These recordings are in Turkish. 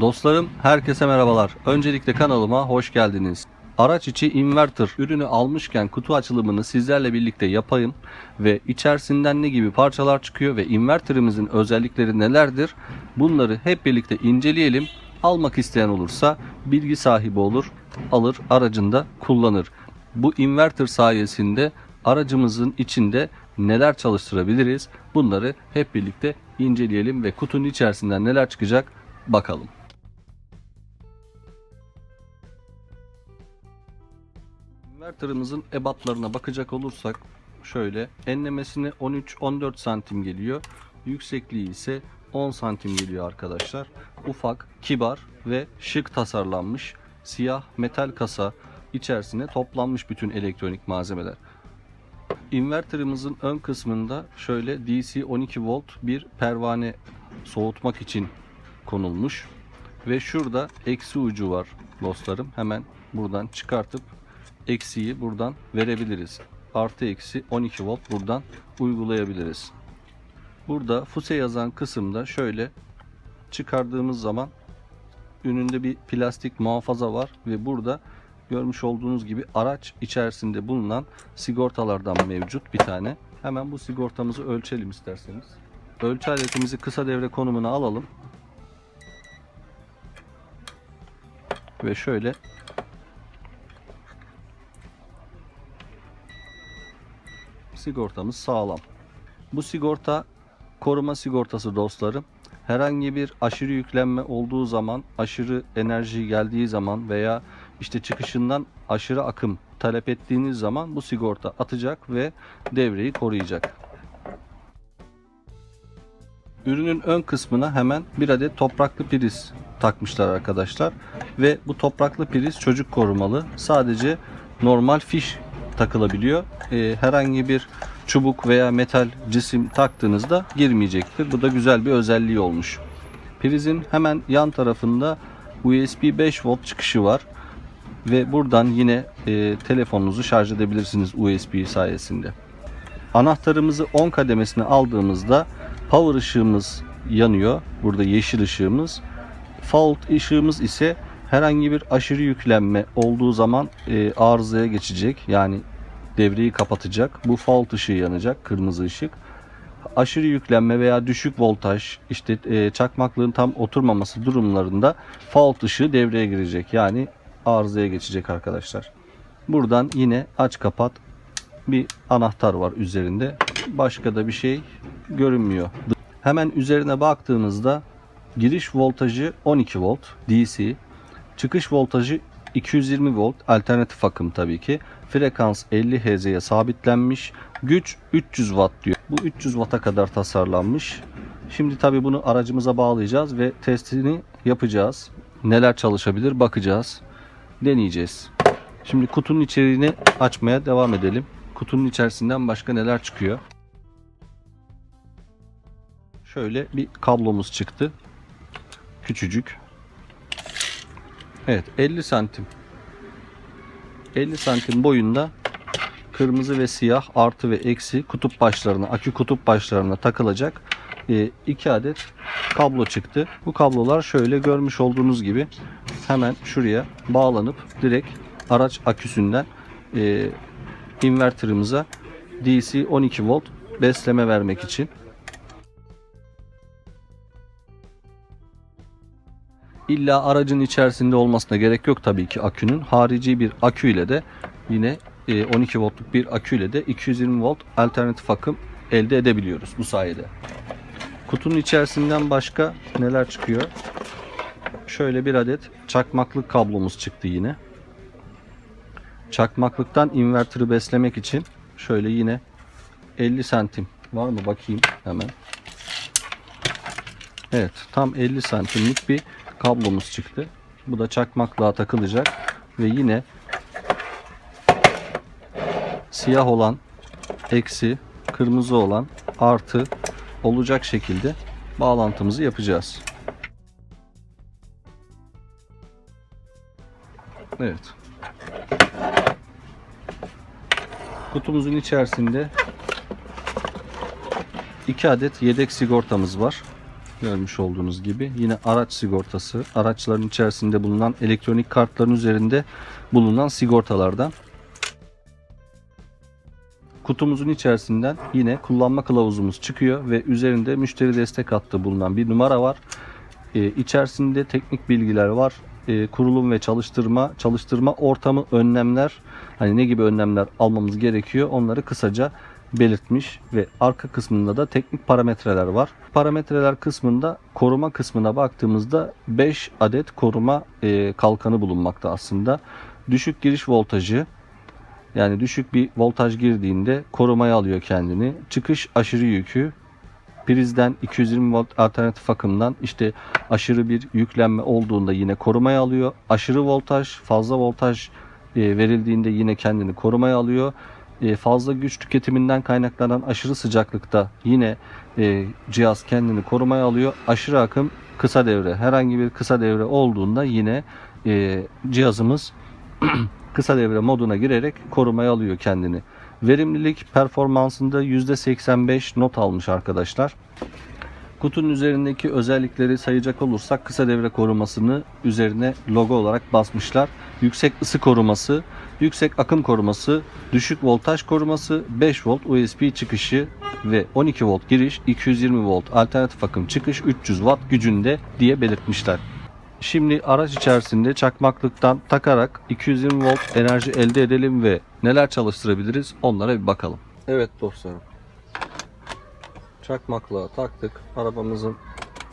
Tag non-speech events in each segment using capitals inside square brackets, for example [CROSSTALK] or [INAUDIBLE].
Dostlarım herkese merhabalar. Öncelikle kanalıma hoş geldiniz. Araç içi inverter ürünü almışken kutu açılımını sizlerle birlikte yapayım ve içerisinden ne gibi parçalar çıkıyor ve inverterimizin özellikleri nelerdir? Bunları hep birlikte inceleyelim. Almak isteyen olursa bilgi sahibi olur, alır, aracında kullanır. Bu inverter sayesinde aracımızın içinde neler çalıştırabiliriz? Bunları hep birlikte inceleyelim ve kutunun içerisinden neler çıkacak bakalım. Inverter'ımızın ebatlarına bakacak olursak şöyle enlemesine 13-14 santim geliyor. Yüksekliği ise 10 santim geliyor arkadaşlar. Ufak, kibar ve şık tasarlanmış siyah metal kasa içerisine toplanmış bütün elektronik malzemeler. Inverter'ımızın ön kısmında şöyle DC 12 volt bir pervane soğutmak için konulmuş. Ve şurada eksi ucu var dostlarım. Hemen buradan çıkartıp eksiği buradan verebiliriz. Artı eksi 12 volt buradan uygulayabiliriz. Burada FUSE yazan kısımda şöyle çıkardığımız zaman önünde bir plastik muhafaza var ve burada görmüş olduğunuz gibi araç içerisinde bulunan sigortalardan mevcut bir tane. Hemen bu sigortamızı ölçelim isterseniz. Ölçü aletimizi kısa devre konumuna alalım. Ve şöyle sigortamız sağlam. Bu sigorta koruma sigortası dostlarım. Herhangi bir aşırı yüklenme olduğu zaman, aşırı enerji geldiği zaman veya işte çıkışından aşırı akım talep ettiğiniz zaman bu sigorta atacak ve devreyi koruyacak. Ürünün ön kısmına hemen bir adet topraklı priz takmışlar arkadaşlar. Ve bu topraklı priz çocuk korumalı. Sadece normal fiş takılabiliyor. Ee, herhangi bir çubuk veya metal cisim taktığınızda girmeyecektir. Bu da güzel bir özelliği olmuş. Prizin hemen yan tarafında USB 5 volt çıkışı var. Ve buradan yine e, telefonunuzu şarj edebilirsiniz USB sayesinde. Anahtarımızı 10 kademesine aldığımızda power ışığımız yanıyor. Burada yeşil ışığımız. Fault ışığımız ise herhangi bir aşırı yüklenme olduğu zaman e, arızaya geçecek. Yani devreyi kapatacak. Bu fault ışığı yanacak. Kırmızı ışık. Aşırı yüklenme veya düşük voltaj işte e, çakmaklığın tam oturmaması durumlarında fault ışığı devreye girecek. Yani arızaya geçecek arkadaşlar. Buradan yine aç kapat bir anahtar var üzerinde. Başka da bir şey görünmüyor. Hemen üzerine baktığınızda giriş voltajı 12 volt DC, çıkış voltajı 220 volt alternatif akım tabii ki. Frekans 50 Hz'ye sabitlenmiş. Güç 300 watt diyor. Bu 300 watt'a kadar tasarlanmış. Şimdi tabii bunu aracımıza bağlayacağız ve testini yapacağız. Neler çalışabilir bakacağız. Deneyeceğiz. Şimdi kutunun içeriğini açmaya devam edelim. Kutunun içerisinden başka neler çıkıyor? Şöyle bir kablomuz çıktı. Küçücük. Evet 50 santim. 50 santim boyunda kırmızı ve siyah artı ve eksi kutup başlarına, akü kutup başlarına takılacak e, iki adet kablo çıktı. Bu kablolar şöyle görmüş olduğunuz gibi hemen şuraya bağlanıp direkt araç aküsünden e, inverterimize DC 12 volt besleme vermek için. İlla aracın içerisinde olmasına gerek yok tabii ki akünün. Harici bir akü ile de yine e, 12 voltluk bir akü ile de 220 volt alternatif akım elde edebiliyoruz bu sayede. Kutunun içerisinden başka neler çıkıyor? Şöyle bir adet çakmaklık kablomuz çıktı yine. Çakmaklıktan invertörü beslemek için şöyle yine 50 santim var mı bakayım hemen. Evet tam 50 santimlik bir kablomuz çıktı. Bu da çakmaklığa takılacak ve yine siyah olan eksi kırmızı olan artı olacak şekilde bağlantımızı yapacağız. Evet. Kutumuzun içerisinde iki adet yedek sigortamız var. Görmüş olduğunuz gibi yine araç sigortası. Araçların içerisinde bulunan elektronik kartların üzerinde bulunan sigortalardan. Kutumuzun içerisinden yine kullanma kılavuzumuz çıkıyor ve üzerinde müşteri destek hattı bulunan bir numara var. Ee, içerisinde teknik bilgiler var. Ee, kurulum ve çalıştırma, çalıştırma ortamı, önlemler, hani ne gibi önlemler almamız gerekiyor onları kısaca belirtmiş ve arka kısmında da teknik parametreler var. Parametreler kısmında koruma kısmına baktığımızda 5 adet koruma e, kalkanı bulunmakta aslında. Düşük giriş voltajı, yani düşük bir voltaj girdiğinde korumaya alıyor kendini. Çıkış aşırı yükü, prizden 220 volt alternatif akımdan işte aşırı bir yüklenme olduğunda yine korumaya alıyor. Aşırı voltaj, fazla voltaj e, verildiğinde yine kendini korumaya alıyor. E, fazla güç tüketiminden kaynaklanan aşırı sıcaklıkta yine e, cihaz kendini korumaya alıyor. Aşırı akım kısa devre. Herhangi bir kısa devre olduğunda yine e, cihazımız [CLEARS THROAT] kısa devre moduna girerek korumaya alıyor kendini. Verimlilik performansında %85 not almış arkadaşlar. Kutunun üzerindeki özellikleri sayacak olursak kısa devre korumasını üzerine logo olarak basmışlar. Yüksek ısı koruması, yüksek akım koruması, düşük voltaj koruması, 5 volt USB çıkışı ve 12 volt giriş, 220 volt alternatif akım çıkış, 300 watt gücünde diye belirtmişler. Şimdi araç içerisinde çakmaklıktan takarak 220 volt enerji elde edelim ve neler çalıştırabiliriz onlara bir bakalım. Evet dostlarım. Çakmaklığa taktık. Arabamızın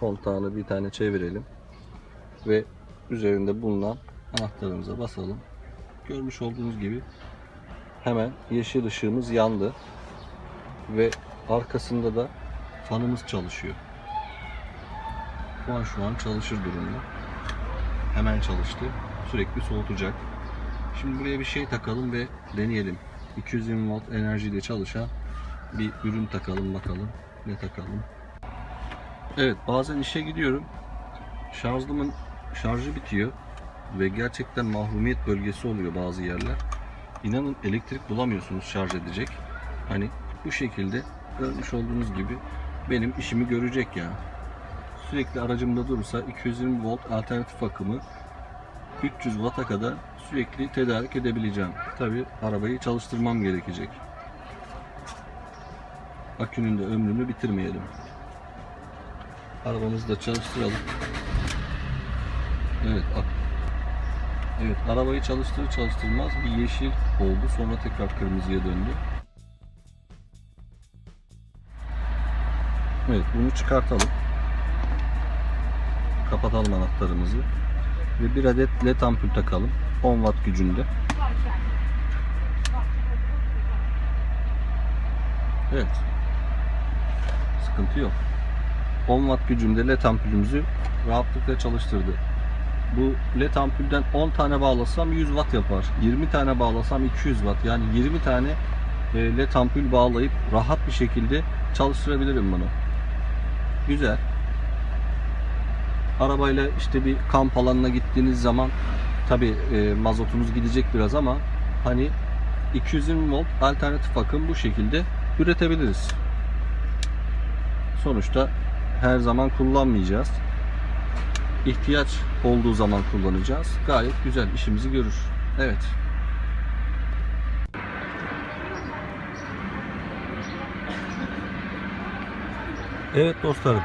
kontağını bir tane çevirelim. Ve üzerinde bulunan anahtarımıza basalım. Görmüş olduğunuz gibi hemen yeşil ışığımız yandı. Ve arkasında da fanımız çalışıyor. Fan şu an çalışır durumda. Hemen çalıştı. Sürekli soğutacak. Şimdi buraya bir şey takalım ve deneyelim. 220 volt enerjiyle çalışan bir ürün takalım bakalım. Ne takalım? Evet bazen işe gidiyorum. Şarjımın şarjı bitiyor ve gerçekten mahrumiyet bölgesi oluyor bazı yerler. İnanın elektrik bulamıyorsunuz şarj edecek. Hani bu şekilde görmüş olduğunuz gibi benim işimi görecek ya. Sürekli aracımda durursa 220 volt alternatif akımı 300 Watt'a kadar sürekli tedarik edebileceğim. Tabi arabayı çalıştırmam gerekecek. Akünün de ömrünü bitirmeyelim. Arabamızı da çalıştıralım. Evet, Evet, arabayı çalıştırır çalıştırmaz bir yeşil oldu. Sonra tekrar kırmızıya döndü. Evet, bunu çıkartalım. Kapatalım anahtarımızı. Ve bir adet led ampul takalım. 10 watt gücünde. Evet. Sıkıntı yok. 10 watt gücünde led ampulümüzü rahatlıkla çalıştırdı. Bu led ampulden 10 tane bağlasam 100 watt yapar. 20 tane bağlasam 200 watt. Yani 20 tane e, led ampul bağlayıp rahat bir şekilde çalıştırabilirim bunu. Güzel. Arabayla işte bir kamp alanına gittiğiniz zaman tabi mazotunuz gidecek biraz ama hani 220 volt alternatif akım bu şekilde üretebiliriz. Sonuçta her zaman kullanmayacağız. İhtiyaç olduğu zaman kullanacağız. Gayet güzel işimizi görür. Evet. Evet dostlarım.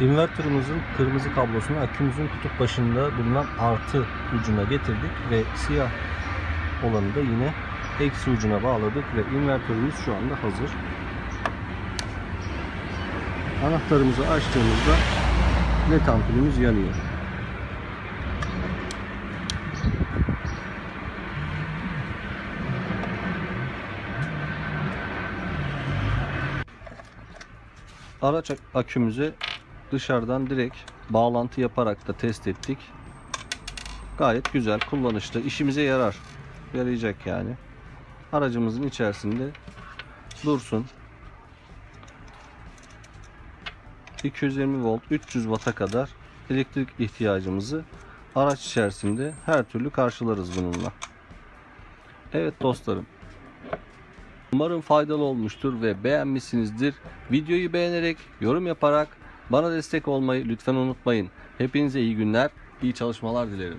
Inverter'ımızın kırmızı kablosunu akümüzün kutup başında bulunan artı ucuna getirdik ve siyah olanı da yine eksi ucuna bağladık ve invertörümüz şu anda hazır. Anahtarımızı açtığımızda led ampulümüz yanıyor. Araç akümüzü dışarıdan direkt bağlantı yaparak da test ettik. Gayet güzel, kullanışlı, işimize yarar. Yarayacak yani. Aracımızın içerisinde dursun. 220 volt 300 watt'a kadar elektrik ihtiyacımızı araç içerisinde her türlü karşılarız bununla. Evet dostlarım. Umarım faydalı olmuştur ve beğenmişsinizdir. Videoyu beğenerek, yorum yaparak Bana destek olmayı lütfen unutmayın. Hepinize iyi günler, iyi çalışmalar dilerim.